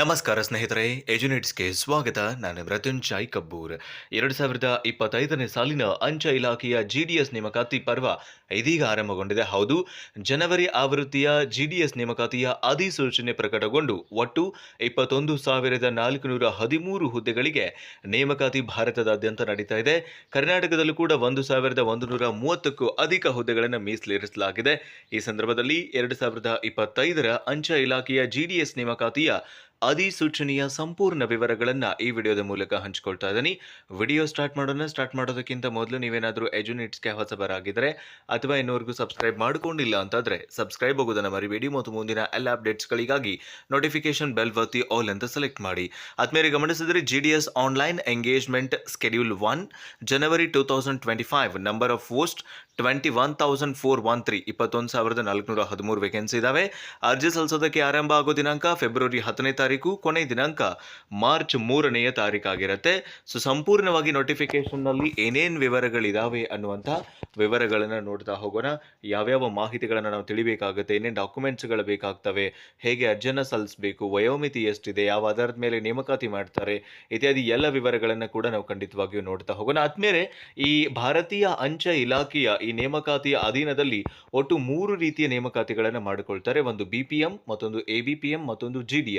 ನಮಸ್ಕಾರ ಸ್ನೇಹಿತರೆ ಎಜುನೇಟ್ಸ್ಗೆ ಸ್ವಾಗತ. ನಾನು ಮೃತ್ಯುಂಜಯ್ ಕಬ್ಬೂರ್. ಎರಡು ಸಾವಿರದ ಇಪ್ಪತ್ತೈದನೇ ಸಾಲಿನ ಅಂಚೆ ಇಲಾಖೆಯ ಜಿಡಿಎಸ್ ನೇಮಕಾತಿ ಪರ್ವ ಇದೀಗ ಆರಂಭಗೊಂಡಿದೆ. ಹೌದು, ಜನವರಿ ಆವೃತ್ತಿಯ ಜಿಡಿಎಸ್ ನೇಮಕಾತಿಯ ಅಧಿಸೂಚನೆ ಪ್ರಕಟಗೊಂಡು ಒಟ್ಟು ಇಪ್ಪತ್ತೊಂದು ಸಾವಿರದ ನಾಲ್ಕುನೂರ ಹದಿಮೂರು ಹುದ್ದೆಗಳಿಗೆ ನೇಮಕಾತಿ ಭಾರತದಾದ್ಯಂತ ನಡೀತಾ ಇದೆ. ಕರ್ನಾಟಕದಲ್ಲೂ ಕೂಡ ಒಂದು ಸಾವಿರದ ಒಂದು ನೂರ ಮೂವತ್ತಕ್ಕೂ ಅಧಿಕ ಹುದ್ದೆಗಳನ್ನು ಮೀಸಲಿರಿಸಲಾಗಿದೆ. ಈ ಸಂದರ್ಭದಲ್ಲಿ ಎರಡು ಸಾವಿರದ ಇಪ್ಪತ್ತೈದರ ಅಂಚೆ ಇಲಾಖೆಯ ಜಿಡಿಎಸ್ ನೇಮಕಾತಿಯ ಅಧಿಸೂಚನೆಯ ಸಂಪೂರ್ಣ ವಿವರಗಳನ್ನು ಈ ವಿಡಿಯೋದ ಮೂಲಕ ಹಂಚಿಕೊಳ್ತಾ ಇದ್ದೀನಿ. ವಿಡಿಯೋ ಸ್ಟಾರ್ಟ್ ಮಾಡೋಣ. ಸ್ಟಾರ್ಟ್ ಮಾಡೋದಕ್ಕಿಂತ ಮೊದಲು ನೀವೇನಾದರೂ ಎಜುನಿಟ್ಸ್ಗೆ ಹೊಸಬರಾಗಿದ್ದರೆ ಅಥವಾ ಇನ್ನೊರ್ಗೂ ಸಬ್ಸ್ಕ್ರೈಬ್ ಮಾಡಿಕೊಂಡಿಲ್ಲ ಅಂತಾದರೆ ಸಬ್ಸ್ಕ್ರೈಬ್ ಆಗೋದನ್ನ ಮರಿಬೇಡಿ. ಮತ್ತು ಮುಂದಿನ ಎಲ್ಲ ಅಪ್ಡೇಟ್ಸ್ಗಳಿಗಾಗಿ ನೋಟಿಫಿಕೇಶನ್ ಬೆಲ್ ಒತ್ತಿ ಆಲ್ ಅಂತ ಸೆಲೆಕ್ಟ್ ಮಾಡಿ. ಆದ್ಮೇಲೆ ಗಮನಿಸಿದರೆ G D S online engagement schedule one January two thousand twenty five number of post twenty one thousand four one three ಇಪ್ಪತ್ತೊಂದು ಸಾವಿರದ ನಾಲ್ಕುನೂರ ಹದಿಮೂರು ವೇಕೆನ್ಸಿ ಇದಾವೆ. ಅರ್ಜಿ ಸಲ್ಲಿಸೋದಕ್ಕೆ ಆರಂಭ ಆಗೋ ದಿನಾಂಕ ಫೆಬ್ರವರಿ ಹತ್ತನೇ ತಾರೀಕು. ಕೊನೆ ದಿನಾಂಕ ಮಾರ್ಚ್ ಮೂರನೆಯ ತಾರೀಕಾಗಿರುತ್ತೆ. ಸೊ ಸಂಪೂರ್ಣವಾಗಿ ನೋಟಿಫಿಕೇಶನ್ನಲ್ಲಿ ಏನೇನು ವಿವರಗಳಿದಾವೆ ಅನ್ನುವಂಥ ವಿವರಗಳನ್ನು ನೋಡ್ತಾ ಹೋಗೋಣ. ಯಾವ್ಯಾವ ಮಾಹಿತಿಗಳನ್ನು ನಾವು ತಿಳಿಬೇಕಾಗುತ್ತೆ, ಏನೇನು ಡಾಕ್ಯುಮೆಂಟ್ಸ್ಗಳು ಬೇಕಾಗ್ತವೆ, ಹೇಗೆ ಅರ್ಜಿಯನ್ನು ಸಲ್ಲಿಸಬೇಕು, ವಯೋಮಿತಿ ಎಷ್ಟಿದೆ, ಯಾವ ಆಧಾರದ ಮೇಲೆ ನೇಮಕಾತಿ ಮಾಡ್ತಾರೆ, ಇತ್ಯಾದಿ ಎಲ್ಲ ವಿವರಗಳನ್ನು ಕೂಡ ನಾವು ಖಂಡಿತವಾಗಿಯೂ ನೋಡ್ತಾ ಹೋಗೋಣ. ಆದ್ಮೇಲೆ ಈ ಭಾರತೀಯ ಅಂಚೆ ಇಲಾಖೆಯ ಈ ನೇಮಕಾತಿಯ ಅಧೀನದಲ್ಲಿ ಒಟ್ಟು ಮೂರು ರೀತಿಯ ನೇಮಕಾತಿಗಳನ್ನು ಮಾಡಿಕೊಳ್ತಾರೆ. ಒಂದು ಬಿ ಮತ್ತೊಂದು ಎ ಮತ್ತೊಂದು G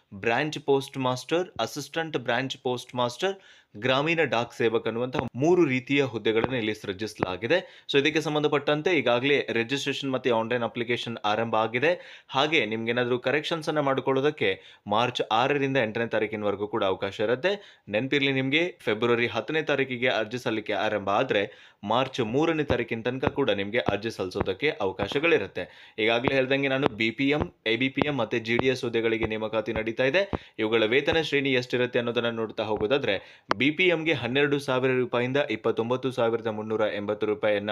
branch post master, assistant branch post master, Gramin Dak Sevak ಅನ್ನುವಂತಹ ಮೂರು ರೀತಿಯ ಹುದ್ದೆಗಳನ್ನು ಇಲ್ಲಿ ಸೃಜಿಸಲಾಗಿದೆ. ಸೊ ಇದಕ್ಕೆ ಸಂಬಂಧಪಟ್ಟಂತೆ ಈಗಾಗಲೇ ರಿಜಿಸ್ಟ್ರೇಷನ್ ಮತ್ತೆ ಆನ್ಲೈನ್ ಅಪ್ಲಿಕೇಶನ್ ಆರಂಭ ಆಗಿದೆ. ಹಾಗೆ ನಿಮ್ಗೇನಾದರೂ ಕರೆಕ್ಷನ್ಸ್ ಅನ್ನು ಮಾಡಿಕೊಳ್ಳೋದಕ್ಕೆ ಮಾರ್ಚ್ ಆರರಿಂದ ಎಂಟನೇ ತಾರೀಕಿನವರೆಗೂ ಕೂಡ ಅವಕಾಶ ಇರುತ್ತೆ. ನೆನಪಿರ್ಲಿ ನಿಮಗೆ ಫೆಬ್ರವರಿ ಹತ್ತನೇ ತಾರೀಕಿಗೆ ಅರ್ಜಿ ಸಲ್ಲಿಕೆ ಆರಂಭ ಆದರೆ ಮಾರ್ಚ್ ಮೂರನೇ ತಾರೀಕಿನ ತನಕ ಕೂಡ ನಿಮಗೆ ಅರ್ಜಿ ಸಲ್ಲಿಸೋದಕ್ಕೆ ಅವಕಾಶಗಳಿರುತ್ತೆ. ಈಗಾಗಲೇ ಹೇಳ್ದಂಗೆ ನಾನು B P M A B P M ಮತ್ತೆ ಜಿ ಎಸ್ ಹುದ್ದೆಗಳಿಗೆ ನೇಮಕಾತಿ ನಡೀತಾ ಇದೆ. ಇವುಗಳ ವೇತನ ಶ್ರೇಣಿ ಎಷ್ಟಿರುತ್ತೆ ಅನ್ನೋದನ್ನ ನೋಡ್ತಾ ಹೋಗೋದಾದ್ರೆ ಬಿ ಪಿ ಎಂಗೆ ಹನ್ನೆರಡು ಸಾವಿರ ರೂಪಾಯಿಂದ ಇಪ್ಪತ್ತೊಂಬತ್ತು ಸಾವಿರದ ಮುನ್ನೂರ ಎಂಬತ್ತು ರೂಪಾಯಿಯನ್ನ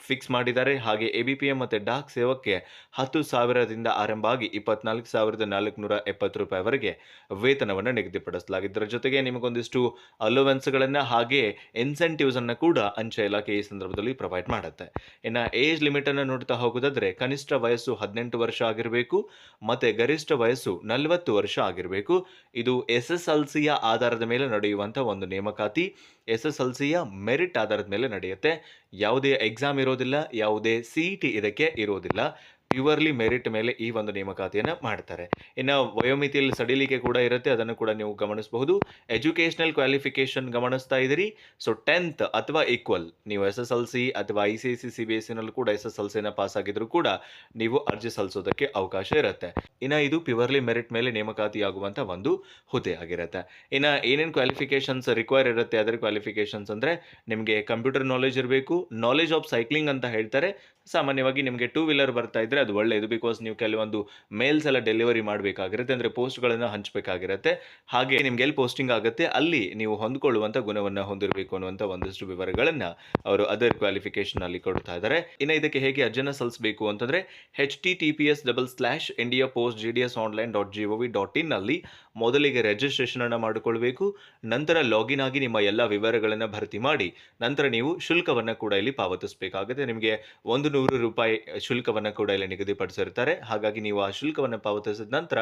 ಫಿಕ್ಸ್ ಮಾಡಿದ್ದಾರೆ. ಹಾಗೆ ಎ ಬಿ ಮತ್ತು ಡಾಕ್ ಸೇವಕ್ಕೆ ಹತ್ತು ಸಾವಿರದಿಂದ ಆರಂಭ ಆಗಿ ಇಪ್ಪತ್ನಾಲ್ಕು ಸಾವಿರದ ನಾಲ್ಕುನೂರ ಎಪ್ಪತ್ತು ರೂಪಾಯಿವರೆಗೆ ವೇತನವನ್ನು ನಿಗದಿಪಡಿಸಲಾಗಿದ್ದರ ಜೊತೆಗೆ ನಿಮಗೊಂದಿಷ್ಟು ಅಲೋವೆನ್ಸ್ಗಳನ್ನು ಹಾಗೆ ಇನ್ಸೆಂಟಿವ್ಸನ್ನು ಕೂಡ ಅಂಚೆ ಇಲಾಖೆ ಈ ಸಂದರ್ಭದಲ್ಲಿ ಪ್ರೊವೈಡ್ ಮಾಡುತ್ತೆ. ಇನ್ನು ಏಜ್ ಲಿಮಿಟನ್ನು ನೋಡ್ತಾ ಹೋಗೋದಾದರೆ ಕನಿಷ್ಠ ವಯಸ್ಸು ಹದಿನೆಂಟು ವರ್ಷ ಆಗಿರಬೇಕು, ಮತ್ತು ಗರಿಷ್ಠ ವಯಸ್ಸು ನಲವತ್ತು ವರ್ಷ ಆಗಿರಬೇಕು. ಇದು ಎಸ್ ಎಸ್ ಎಲ್ ಸಿಯ ಆಧಾರದ ಮೇಲೆ ನಡೆಯುವಂಥ ಒಂದು ನೇಮಕಾತಿ. ಎಸ್ ಎಸ್ ಎಲ್ ಸಿಯ ಮೆರಿಟ್ ಆಧಾರದ ಮೇಲೆ ನಡೆಯುತ್ತೆ. ಯಾವುದೇ ಎಕ್ಸಾಮ್ ಇರೋದಿಲ್ಲ, ಯಾವುದೇ ಸಿ ಇ ಟಿ ಇದಕ್ಕೆ ಇರೋದಿಲ್ಲ. ಪ್ಯೂರ್ಲಿ ಮೆರಿಟ್ ಮೇಲೆ ಈ ಒಂದು ನೇಮಕಾತಿಯನ್ನು ಮಾಡ್ತಾರೆ. ಇನ್ನು ವಯೋಮಿತಿಯಲ್ಲಿ ಸಡಿಲಿಕೆ ಕೂಡ ಇರುತ್ತೆ, ಅದನ್ನು ಕೂಡ ನೀವು ಗಮನಿಸಬಹುದು. ಎಜುಕೇಷನಲ್ ಕ್ವಾಲಿಫಿಕೇಶನ್ ಗಮನಿಸ್ತಾ ಇದ್ದೀರಿ. ಸೊ ಟೆಂತ್ ಅಥವಾ ಈಕ್ವಲ್ ನೀವು ಎಸ್ ಎಸ್ ಎಲ್ ಸಿ ಅಥವಾ I C C C B S ಸಿನಲ್ಲೂ ಕೂಡ ಎಸ್ ಎಸ್ ಎಲ್ ಸಿನ ಪಾಸ್ ಆಗಿದ್ರು ಕೂಡ ನೀವು ಅರ್ಜಿ ಸಲ್ಲಿಸೋದಕ್ಕೆ ಅವಕಾಶ ಇರುತ್ತೆ. ಇನ್ನು ಇದು ಪ್ಯೂರ್ಲಿ ಮೆರಿಟ್ ಮೇಲೆ ನೇಮಕಾತಿಯಾಗುವಂಥ ಒಂದು ಹುದ್ದೆ ಆಗಿರುತ್ತೆ. ಇನ್ನು ಏನೇನು ಕ್ವಾಲಿಫಿಕೇಶನ್ಸ್ ರಿಕ್ವೈರ್ ಇರುತ್ತೆ, ಅದರ ಕ್ವಾಲಿಫಿಕೇಶನ್ಸ್ ಅಂದರೆ ನಿಮಗೆ ಕಂಪ್ಯೂಟರ್ ನಾಲೆಜ್ ಇರಬೇಕು. ನಾಲೆಜ್ ಆಫ್ ಸೈಕ್ಲಿಂಗ್ ಅಂತ ಹೇಳ್ತಾರೆ. ಸಾಮಾನ್ಯವಾಗಿ ನಿಮಗೆ ಟೂ ವೀಲರ್ ಬರ್ತಾ ಇದ್ರೆ ಅದು ಒಳ್ಳೆಯದು ಬಿಕಾಸ್ ನೀವು ಕೆಲವೊಂದು ಮೇಲ್ಸ್ ಎಲ್ಲ ಡೆಲಿವರಿ ಮಾಡಬೇಕಾಗಿರುತ್ತೆ, ಅಂದರೆ ಪೋಸ್ಟ್ಗಳನ್ನು ಹಂಚಬೇಕಾಗಿರುತ್ತೆ. ಹಾಗೆ ನಿಮ್ಗೆ ಎಲ್ಲಿ ಪೋಸ್ಟಿಂಗ್ ಆಗುತ್ತೆ, ಅಲ್ಲಿ ನೀವು ಹೊಂದ್ಕೊಳ್ಳುವಂಥ ಗುಣವನ್ನು ಹೊಂದಿರಬೇಕು ಅನ್ನುವಂಥ ಒಂದಷ್ಟು ವಿವರಗಳನ್ನು ಅವರು ಅದರ್ ಕ್ವಾಲಿಫಿಕೇಶನ್ ಅಲ್ಲಿ ಕೊಡ್ತಾ ಇದ್ದಾರೆ ಇನ್ನು ಇದಕ್ಕೆ ಹೇಗೆ ಅರ್ಜಿನ ಸಲ್ಲಿಸಬೇಕು ಅಂತಂದರೆ H T T P S double slash India post G D S online dot G O V dot in ಅಲ್ಲಿ ಮೊದಲಿಗೆ ರಿಜಿಸ್ಟ್ರೇಷನನ್ನು ಮಾಡಿಕೊಳ್ಬೇಕು, ನಂತರ ಲಾಗಿನ್ ಆಗಿ ನಿಮ್ಮ ಎಲ್ಲ ವಿವರಗಳನ್ನು ಭರ್ತಿ ಮಾಡಿ, ನಂತರ ನೀವು ಶುಲ್ಕವನ್ನು ಕೂಡ ಇಲ್ಲಿ ಪಾವತಿಸಬೇಕಾಗುತ್ತೆ. ನಿಮಗೆ ಒಂದು ನೂರು ರೂಪಾಯಿ ಶುಲ್ಕವನ್ನು ಕೂಡ ಇಲ್ಲಿ ನಿಗದಿಪಡಿಸಿರ್ತಾರೆ ಹಾಗಾಗಿ ನೀವು ಆ ಶುಲ್ಕವನ್ನು ಪಾವತಿಸಿದ ನಂತರ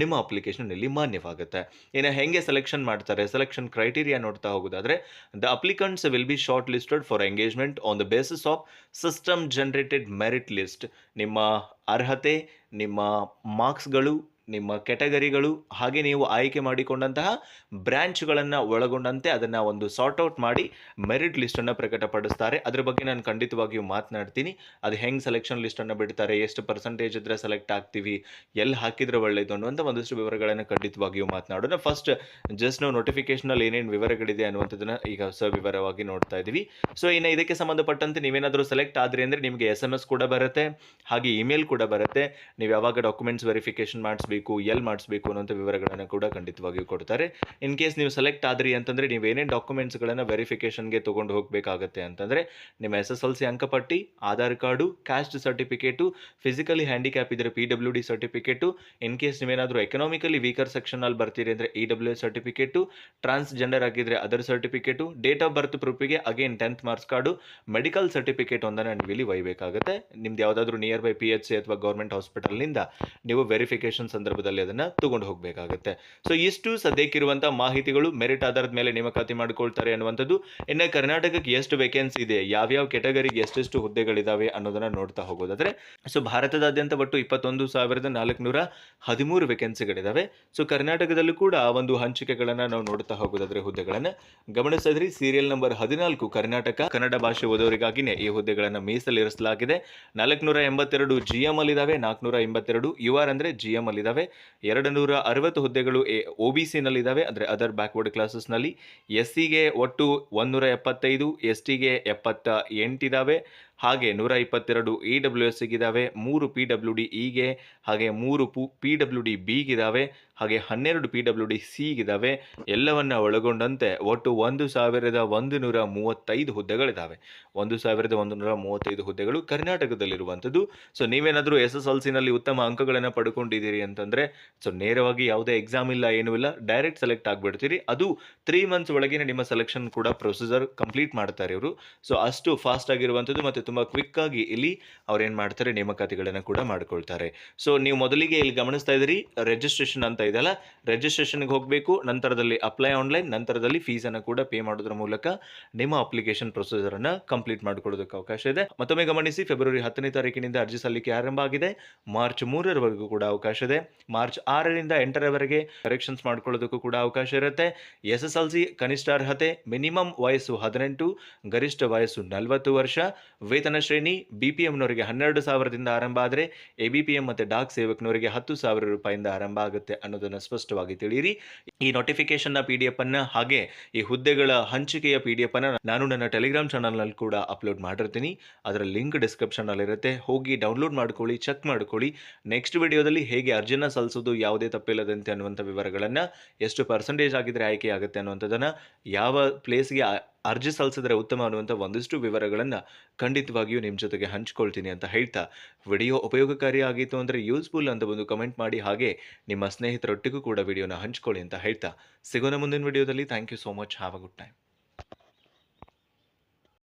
ನಿಮ್ಮ ಅಪ್ಲಿಕೇಶನ್ ಇಲ್ಲಿ ಮಾನ್ಯವಾಗುತ್ತೆ. ಇನ್ನು ಹೆಂಗೆ ಸೆಲೆಕ್ಷನ್ ಮಾಡ್ತಾರೆ? ಸೆಲೆಕ್ಷನ್ ಕ್ರೈಟೀರಿಯಾ ನೋಡ್ತಾ ಹೋಗೋದಾದ್ರೆ the applicants will be short listed for engagement on the basis of system generated merit list ನಿಮ್ಮ ಅರ್ಹತೆ, ನಿಮ್ಮ ಮಾರ್ಕ್ಸ್ಗಳು ನಿಮ್ಮ ಕೆಟಗರಿಗಳು ಹಾಗೆ ನೀವು ಆಯ್ಕೆ ಮಾಡಿಕೊಂಡಂತಹ ಬ್ರ್ಯಾಂಚ್ಗಳನ್ನು ಒಳಗೊಂಡಂತೆ ಅದನ್ನು ಒಂದು ಸಾರ್ಟ್ ಔಟ್ ಮಾಡಿ ಮೆರಿಟ್ ಲಿಸ್ಟನ್ನು ಪ್ರಕಟಪಡಿಸ್ತಾರೆ. ಅದ್ರ ಬಗ್ಗೆ ನಾನು ಖಂಡಿತವಾಗಿಯೂ ಮಾತನಾಡ್ತೀನಿ. ಅದು ಹೆಂಗೆ ಸೆಲೆಕ್ಷನ್ ಲಿಸ್ಟನ್ನು ಬಿಡ್ತಾರೆ, ಎಷ್ಟು ಪರ್ಸೆಂಟೇಜ್ ಇದ್ದರೆ ಸೆಲೆಕ್ಟ್ ಆಗ್ತೀವಿ ಎಲ್ಲಿ ಹಾಕಿದ್ರೆ ಒಳ್ಳೆಯದು ಅನ್ನುವಂಥ ಒಂದಷ್ಟು ವಿವರಗಳನ್ನು ಖಂಡಿತವಾಗಿಯೂ ಮಾತನಾಡೋಣ. ಫಸ್ಟ್, ಜಸ್ಟ್ ನಾವು ನೋಟಿಫಿಕೇಷನಲ್ಲಿ ಏನೇನು ವಿವರಗಳಿದೆ ಅನ್ನುವಂಥದ್ದನ್ನು ಈಗ ಸವಿವರವಾಗಿ ನೋಡ್ತಾ ಇದ್ದೀವಿ ಸೊ, ಇನ್ನು ಇದಕ್ಕೆ ಸಂಬಂಧಪಟ್ಟಂತೆ ನೀವೇನಾದರೂ ಸೆಲೆಕ್ಟ್ ಆದರೆ ಅಂದರೆ ನಿಮಗೆ ಎಸ್ ಎಸ್ ಕೂಡ ಬರುತ್ತೆ, ಹಾಗೆ ಇಮೇಲ್ ಕೂಡ ಬರುತ್ತೆ. ನೀವು ಯಾವಾಗ ಡಾಕ್ಯುಮೆಂಟ್ಸ್ ವೆರಿಫಿಕೇಶನ್ ಮಾಡಿಸ್ಬೇಕು ಎಲ್ಲಿ ಮಾಡಿಸ್ಬೇಕು ಅನ್ನೋಂಥ ವಿವರಗಳನ್ನು ಕೂಡ ಖಂಡಿತವಾಗಿಯೂ ಕೊಡ್ತಾರೆ. ಇನ್ ಕೇಸ್ ನೀವು ಸೆಲೆಕ್ಟ್ ಆದ್ರಿ ಅಂತಂದರೆ ನೀವು ಏನೇನು ಡಾಕ್ಯುಮೆಂಟ್ಸ್ಗಳನ್ನು ವೆರಿಫಿಕೇಷನ್ಗೆ ತೊಗೊಂಡು ಹೋಗಬೇಕಾಗತ್ತೆ ಅಂತಂದರೆ ನಿಮ್ಮ ಎಸ್ ಎಸ್ ಎಲ್ ಸಿ ಅಂಕಪಟ್ಟಿ, Aadhaar card caste certificate physically handicap ಇದ್ದರೆ P W D certificate in case ನೀವೇನಾದರೂ ಎಕನಾಮಿಕಲಿ ವೀಕರ್ ಸೆಕ್ಷನಲ್ಲಿ ಬರ್ತೀರಿ ಅಂದರೆ E W S certificate transgender ಆಗಿದ್ದರೆ other certificate date of birth ಪ್ರೂಫಿಗೆ again tenth marks card medical certificate ಒಂದನ್ನು ನೀವು ಇಲ್ಲಿ ಒಯ್ಯಬೇಕಾಗುತ್ತೆ ನಿಮ್ದು ಯಾವುದಾದ್ರೂ near by P H C ಅಥವಾ ಗೌರ್ಮೆಂಟ್ ಹಾಸ್ಪಿಟಲ್ನಿಂದ ನೀವು ವೆರಿಫಿಕೇಷನ್ಸ್ ಸಂದರ್ಭದಲ್ಲಿ ಅದನ್ನು ತಗೊಂಡು ಹೋಗಬೇಕಾಗುತ್ತೆ. ಸೊ ಇಷ್ಟು ಸದ್ಯಕ್ಕಿರುವಂಥ ಮಾಹಿತಿಗಳು ಮೆರಿಟ್ ಆಧಾರದ ಮೇಲೆ ನೇಮಕಾತಿ ಮಾಡ್ಕೊಳ್ತಾರೆ ಅನ್ನುವಂಥದ್ದು, ಇನ್ನು ಕರ್ನಾಟಕಕ್ಕೆ ಎಷ್ಟು ವೇಕೆನ್ಸಿ ಇದೆ, ಯಾವ್ಯಾವ ಕೆಟಗರಿಗೆ ಎಷ್ಟೆಷ್ಟು ಹುದ್ದೆಗಳಿದಾವೆ ಅನ್ನೋದನ್ನ ನೋಡ್ತಾ ಹೋಗೋದಾದ್ರೆ ಸೊ ಭಾರತದಾದ್ಯಂತ ಒಟ್ಟು ಇಪ್ಪತ್ತೊಂದು ಸಾವಿರದ ನಾಲ್ಕುನೂರ ಹದಿಮೂರು ವೇಕೆನ್ಸಿಗಳಿದಾವೆ ಸೊ ಕರ್ನಾಟಕದಲ್ಲೂ ಕೂಡ ಆ ಒಂದು ಹಂಚಿಕೆಗಳನ್ನು ನಾವು ನೋಡ್ತಾ ಹೋಗೋದಾದ್ರೆ ಹುದ್ದೆಗಳನ್ನು. ಗಮನಿಸಿದ್ರಿ ಸೀರಿಯಲ್ ನಂಬರ್ ಹದಿನಾಲ್ಕು ಕರ್ನಾಟಕ, ಕನ್ನಡ ಭಾಷೆ ಓದೋರಿಗಾಗಿನೇ ಈ ಹುದ್ದೆಗಳನ್ನು ಮೀಸಲಿರಿಸಲಾಗಿದೆ. ನಾಲ್ಕುನೂರ ಎಂಬತ್ತೆರಡು ಜಿ ಅಲ್ಲಿ ಇದಾವೆ ನಾಲ್ಕುನೂರ ಎಂಬತ್ತೆರಡು ಯು ಆರ್ ಅಂದರೆ ಜಿ ಎಂ ಅಲ್ಲಿದ್ದಾವೆ ಎರಡು ನೂರ ಅರವತ್ತು ಹುದ್ದೆಗಳು ಎ, ಒ ಬಿ ಸಿನಲ್ಲಿದ್ದಾವೆ. ಅಂದರೆ ಅದರ್ ಬ್ಯಾಕ್ವರ್ಡ್ ಕ್ಲಾಸಸ್ನಲ್ಲಿ ಎಸ್ ಸಿಗೆ ಒಟ್ಟು ಒಂದೂರ ಎಪ್ಪತ್ತೈದು ಎಸ್ ಟಿಗೆ ಎಪ್ಪತ್ತ ಎಂಟಿದ್ದಾವೆ. ಹಾಗೆ ನೂರ ಇಪ್ಪತ್ತೆರಡು ಇ ಡಬ್ಲ್ಯೂ ಎಸ್ ಸಿಗಿದ್ದಾವೆ ಮೂರು ಪಿ ಡಬ್ಲ್ಯೂ ಡಿ ಇಗೆ ಹಾಗೆ ಮೂರು ಪು ಪಿ ಡಬ್ಲ್ಯೂ ಡಿ ಬಿಗಿದ್ದಾವೆ ಹಾಗೆ ಹನ್ನೆರಡು ಪಿ ಡಬ್ಲ್ಯೂ ಡಿ ಸಿಗಿದ್ದಾವೆ ಎಲ್ಲವನ್ನು ಒಳಗೊಂಡಂತೆ ಒಟ್ಟು ಒಂದು ಸಾವಿರದ ಒಂದು ನೂರ ಮೂವತ್ತೈದು ಹುದ್ದೆಗಳಿದ್ದಾವೆ ಒಂದು ಸಾವಿರದ ಒಂದು ನೂರ ಮೂವತ್ತೈದು ಹುದ್ದೆಗಳು ಕರ್ನಾಟಕದಲ್ಲಿರುವಂಥದ್ದು. ಸೊ ನೀವೇನಾದರೂ ಎಸ್ ಎಸ್ ಎಲ್ ಸಿನಲ್ಲಿ ಉತ್ತಮ ಅಂಕಗಳನ್ನು ಪಡ್ಕೊಂಡಿದ್ದೀರಿ ಅಂತಂದರೆ ಸೊ ನೇರವಾಗಿ ಯಾವುದೇ ಎಕ್ಸಾಮ್ ಇಲ್ಲ, ಏನೂ ಇಲ್ಲ ಡೈರೆಕ್ಟ್ ಸೆಲೆಕ್ಟ್ ಆಗಿಬಿಡ್ತೀರಿ. ಅದು ತ್ರೀ ಮಂತ್ಸ್ ಒಳಗೆ ನಿಮ್ಮ ಸೆಲೆಕ್ಷನ್ ಕೂಡ ಪ್ರೊಸೀಜರ್ ಕಂಪ್ಲೀಟ್ ಮಾಡ್ತಾರೆ ಇವರು. ಸೊ ಅಷ್ಟು ಫಾಸ್ಟ್ ಆಗಿರುವಂಥದ್ದು ಮತ್ತು ತುಂಬ ಕ್ವಿಕ್ ಆಗಿ ಇಲ್ಲಿ ಅವ್ರು ಏನು ಮಾಡ್ತಾರೆ, ನೇಮಕಾತಿಗಳನ್ನು ಕೂಡ ಮಾಡ್ಕೊಳ್ತಾರೆ. ಸೊ ನೀವು ಮೊದಲಿಗೆ ಇಲ್ಲಿ ಗಮನಿಸ್ತಾ ಇದ್ದೀರಿ ರಿಜಿಸ್ಟ್ರೇಷನ್ ಅಂತ ಇದೆಯಲ್ಲ ರಿಜಿಸ್ಟ್ರೇಷನ್ಗೆ ಹೋಗಬೇಕು, ನಂತರದಲ್ಲಿ ಅಪ್ಲೈ ಆನ್ಲೈನ್ ನಂತರದಲ್ಲಿ ಫೀಸನ್ನು ಕೂಡ ಪೇ ಮಾಡೋದ್ರ ಮೂಲಕ ನಿಮ್ಮ ಅಪ್ಲಿಕೇಶನ್ ಪ್ರೊಸೀಜರನ್ನು ಕಂಪ್ಲೀಟ್ ಮಾಡ್ಕೊಳ್ಳೋದಕ್ಕೆ ಅವಕಾಶ ಇದೆ. ಮತ್ತೊಮ್ಮೆ ಗಮನಿಸಿ ಫೆಬ್ರವರಿ ಹತ್ತನೇ ತಾರೀಕಿನಿಂದ ಅರ್ಜಿ ಸಲ್ಲಿಕೆ ಆರಂಭ ಆಗಿದೆ. ಮಾರ್ಚ್ ಮೂರರವರೆಗೂ ಕೂಡ ಅವಕಾಶ ಇದೆ. ಮಾರ್ಚ್ ಆರರಿಂದ ಎಂಟರವರೆಗೆ ಕರೆಕ್ಷನ್ಸ್ ಮಾಡ್ಕೊಳ್ಳೋದಕ್ಕೂ ಕೂಡ ಅವಕಾಶ ಇರುತ್ತೆ. ಎಸ್ ಎಸ್ ಎಲ್ ಸಿ ಕನಿಷ್ಠ ಅರ್ಹತೆ ಮಿನಿಮಮ್ ವಯಸ್ಸು ಹದಿನೆಂಟು, ಗರಿಷ್ಠ ವಯಸ್ಸು ನಲವತ್ತು ವರ್ಷ ವೇತನ ಶ್ರೇಣಿ ಬಿ ಪಿ ಎಮ್ನವರಿಗೆ ಹನ್ನೆರಡು ಸಾವಿರದಿಂದ ಆರಂಭ ಆದರೆ ಎ ಬಿ ಪಿ ಎಂ ಮತ್ತು ಡಾಕ್ ಸೇವಕನವರಿಗೆ ಹತ್ತು ಸಾವಿರ ರೂಪಾಯಿಂದ ಆರಂಭ ಆಗುತ್ತೆ ಅನ್ನೋದನ್ನು ಸ್ಪಷ್ಟವಾಗಿ ತಿಳಿಯಿರಿ. ಈ ನೋಟಿಫಿಕೇಶನ್ನ ಪಿ ಡಿ ಎಫ್ ಅನ್ನ ಹಾಗೆ ಈ ಹುದ್ದೆಗಳ ಹಂಚಿಕೆಯ ಪಿ ಡಿ ಎಫ್ ಅನ್ನ ನಾನು ನನ್ನ ಟೆಲಿಗ್ರಾಮ್ ಚಾನಲ್ನಲ್ಲಿ ಕೂಡ ಅಪ್ಲೋಡ್ ಮಾಡಿರ್ತೀನಿ. ಅದರ ಲಿಂಕ್ ಡಿಸ್ಕ್ರಿಪ್ಷನಲ್ಲಿ ಇರುತ್ತೆ. ಹೋಗಿ ಡೌನ್ಲೋಡ್ ಮಾಡ್ಕೊಳ್ಳಿ ಚೆಕ್ ಮಾಡ್ಕೊಳ್ಳಿ. ನೆಕ್ಸ್ಟ್ ವಿಡಿಯೋದಲ್ಲಿ ಹೇಗೆ ಅರ್ಜಿನ ಸಲ್ಲಿಸೋದು ಯಾವುದೇ ತಪ್ಪಿಲ್ಲದಂತೆ ಅನ್ನುವಂಥ ವಿವರಗಳನ್ನು, ಎಷ್ಟು ಪರ್ಸೆಂಟೇಜ್ ಆಗಿದ್ರೆ ಆಯ್ಕೆ ಆಗುತ್ತೆ ಅನ್ನುವಂಥದ್ದನ್ನು, ಯಾವ ಪ್ಲೇಸ್ಗೆ ಅರ್ಜಿ ಸಲ್ಲಿಸಿದ್ರೆ ಉತ್ತಮ ಅನ್ನುವಂಥ ಒಂದಿಷ್ಟು ವಿವರಗಳನ್ನು ಖಂಡಿತವಾಗಿಯೂ ನಿಮ್ಮ ಜೊತೆಗೆ ಹಂಚ್ಕೊಳ್ತೀನಿ ಅಂತ ಹೇಳ್ತಾ ವಿಡಿಯೋ ಉಪಯೋಗಕಾರಿ ಆಗಿತ್ತು ಅಂದರೆ ಯೂಸ್ಫುಲ್ ಅಂತ ಒಂದು ಕಮೆಂಟ್ ಮಾಡಿ ಹಾಗೆ ನಿಮ್ಮ ಸ್ನೇಹಿತರೊಟ್ಟಿಗೂ ಕೂಡ ವಿಡಿಯೋನ ಹಂಚ್ಕೊಳ್ಳಿ ಅಂತ ಹೇಳ್ತಾ ಸಿಗೋಣ ಮುಂದಿನ ವಿಡಿಯೋದಲ್ಲಿ. Thank you so much. Have a good time